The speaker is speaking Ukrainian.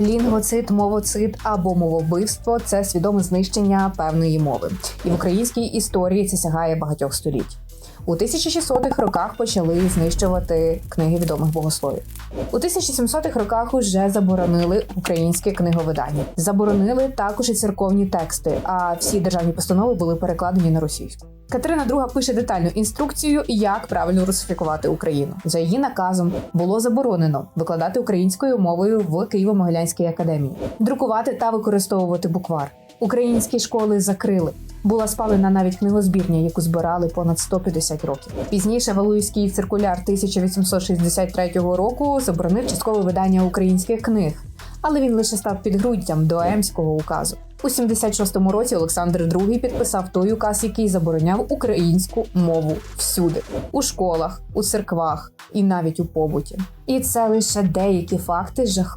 Лінгвоцид, мовоцид або мововбивство це свідоме знищення певної мови, і в українській історії це сягає багатьох століть. У 1600-х роках почали знищувати книги відомих богословів. У 1700-х роках уже заборонили українське книговидання. Заборонили також і церковні тексти, а всі державні постанови були перекладені на російську. Катерина II пише детальну інструкцію, як правильно русифікувати Україну. За її наказом було заборонено викладати українською мовою в Києво-Могилянській академії, друкувати та використовувати буквар. Українські школи закрили. Була спалена навіть книгозбірня, яку збирали понад 150 років. Пізніше Валуївський циркуляр 1863 року заборонив часткове видання українських книг, але він лише став підґрунтям до Емського указу. У 76-му році Олександр II підписав той указ, який забороняв українську мову всюди у школах, у церквах і навіть у побуті. І це лише деякі факти жахливих